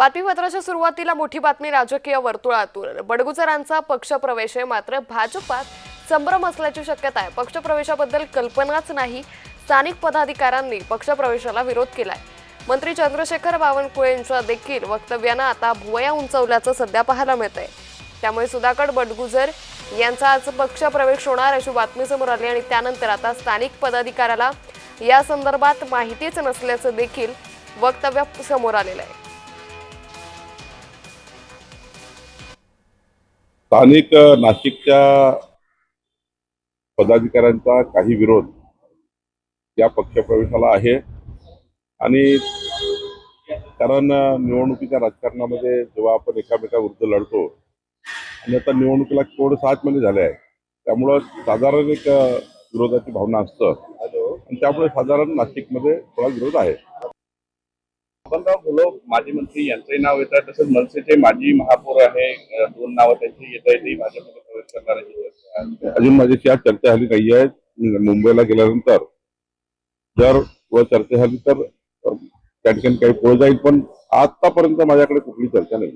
बातमीपत्राच्या सुरुवातीला मोठी बातमी राजकीय वर्तुळातून. बडगुजरांचा पक्षप्रवेश आहे मात्र भाजपात संभ्रम असल्याची शक्यता आहे. पक्षप्रवेशाबद्दल कल्पनाच नाही. स्थानिक पदाधिकाऱ्यांनी पक्षप्रवेशाला विरोध केलाय. मंत्री चंद्रशेखर बावनकुळे यांच्या देखील वक्तव्यानं आता भुवया उंचवल्याचं सध्या पाहायला मिळतंय. त्यामुळे सुधाकर बडगुजर यांचा आज पक्षप्रवेश होणार अशी बातमी समोर आली आणि त्यानंतर आता स्थानिक पदाधिकाऱ्याला या संदर्भात माहितीच नसल्याचं देखील वक्तव्य समोर आलेलं आहे. स्थानिक नाशिकच्या पदाधिकाऱ्यांचा काही विरोध या पक्षप्रवेशाला आहे. आणि कारण निवडणुकीच्या राजकारणामध्ये जेव्हा आपण एकामेकाविरुद्ध लढतो आणि आता निवडणुकीला केवळ सात महिने झाले आहे त्यामुळं साधारण एक विरोधाची भावना असतं. आणि त्यामुळे साधारण नाशिकमध्ये थोडा विरोध आहे. बबनराव घोलप माजी मंत्री यांचंही नाव येत आहे. तसंच मनसेचे माजी महापौर आहे. दोन नावं त्यांची येत आहेत. ते भाजपमध्ये प्रवेश करणार आहे अजून माझ्याशी आज चर्चा झाली नाही आहे मुंबईला गेल्यानंतर जर व चर्चा झाली तर त्या ठिकाणी काही पुढे जाईल पण आतापर्यंत माझ्याकडे कुठली चर्चा नाही